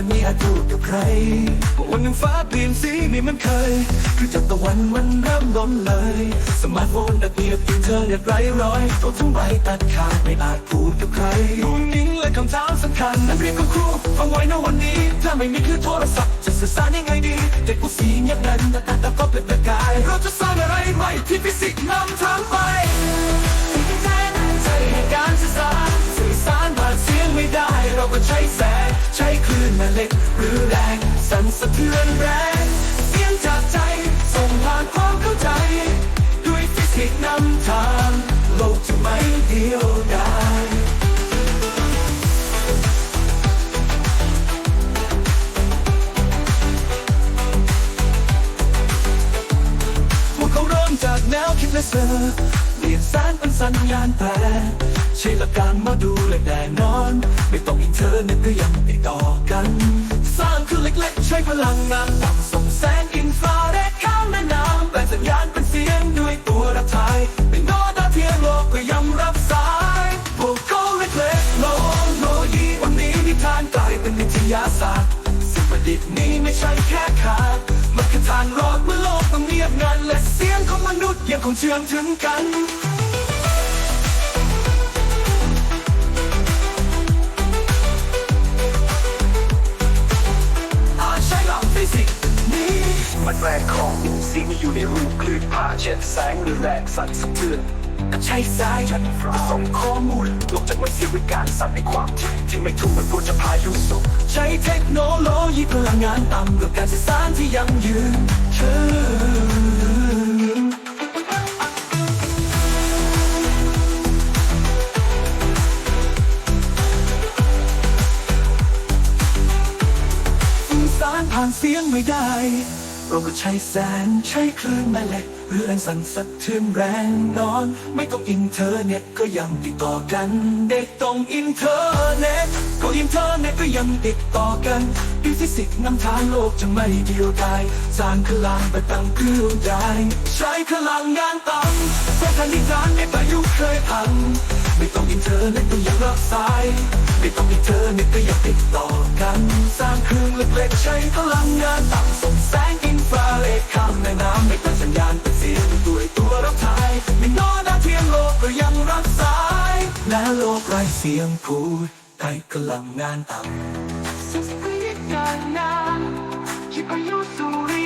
ครผ่านพายุสุริยะเราไม่ทานสายไฟอุ่นๆมีจังหวะเป็นเวลาจังหวะฟันฝ่ายเธอ with a semi ballad rhythm โลกทั้งใบตัดขาดมีอาจพูดกับใคร วันหนึ่งฟ้าเปลี่ยนสีไม่เหมือนเคยคือจากตะวันมันเริ่มล้นเลย สมาร์ทโฟนดัดเนียบอินเทอร์เน็ตไร้รอยโลกทั้งใบตัดขาดไม่อาจพูดกับใครนุ่งนิ่งและคำถามสำคัญนั้นเรียนกับครูฟังไว้นะวันนี้ ถ้าไม่มีคือโทรศัพท์จะสื่อสารยังไงดีเด็กผู้สีเงียบงันแต่ตาก็เป็นประกาย เราจะสร้างอะไรใหม่ที่ฟิสิกส์นำทางไป ม่เล็กหรือแรง สั่นสะเทือนแรง เสียงจากใจ ส่งผ่านความเข้าใจ ด้วยฟิสิกส์นำทาง โลกจะไม่เดียวดายพวกเขาเริ่มจากแนวคิดและเสอเปลี่ยนแสนเป็นสัญญาณแปรใช้หลักการมาดูและแน่นอน ไม่ต้องอินเทอร์เน็ตก็ยัง พลังงานต่ำส่งแสงอินฟราเรดข้ามแม่น้ำแปลงสัญญาณเป็นเสียงด้วยตัวรับทายเป็นโน้ตดาเทียโลกก็ยังรับสายพวกเขาเล็กๆโลโลยีวันนี้นิทานกลายเป็นวิทยาศาสตร์สิ่งประดิษฐ์นี้ไม่ใช่แค่ขาดมันคือทางรอดเมื่อโลกต้องเงียบงันและเสียงของมนุษย์ยังคงเชื่อมถึงกัน แรงของอินทรีย์มีอยู่ในรูปคลื่นผ่าเช่นแสงหรือแรงสั่นสะเทือนก็ใช้สายชันฟราส่งข้อมูลลงจากมันเสียวิการสั่นในความถี่ที่ไม่ถูกมันควรจะพายุส่งใช้เทคโนโลยีพลังงานต่ำกับการสื่อสารที่ยั่งยืนเชื่อารผ่านเสียงไม่ได้ เราก็ใช้แสงใช้คลื่นแม่เหล็กหรือแรงสั่นสะเทือนแรงนอน ไม่ต้องอินเทอร์เน็ตก็ยังติดต่อกัน เด็กต้องอินเทอร์เน็ตก็อินเทอร์เน็ตก็ยังติดต่อกันด้วยฟิสิกส์นำทางโลกจะไม่เดียวดายสร้างพลังไปตั้งเครื่องได้ใช้พลังงานต่ำเพราะทันทีการในพายุเคยพังไม่ต้องอินเทอร์เน็ตก็ยังรับสายไม่ต้องอินเทอร์เน็ตก็ยังติดต่อกัน สร้างเครื่องเล็กๆใช้พลังงานต่ำส่งแสง ฟ้าเรดข้ามแม่น้ำไม่เป็นสัญญาณเป็นเสียงด้วยตัวรับทายไม่น้อยดาเทียมโลกก็ยังรับสายและโลกไร้เสียงพูดได้พลังงานต่ำสิ่งที่เกิดงานที่พายุสุ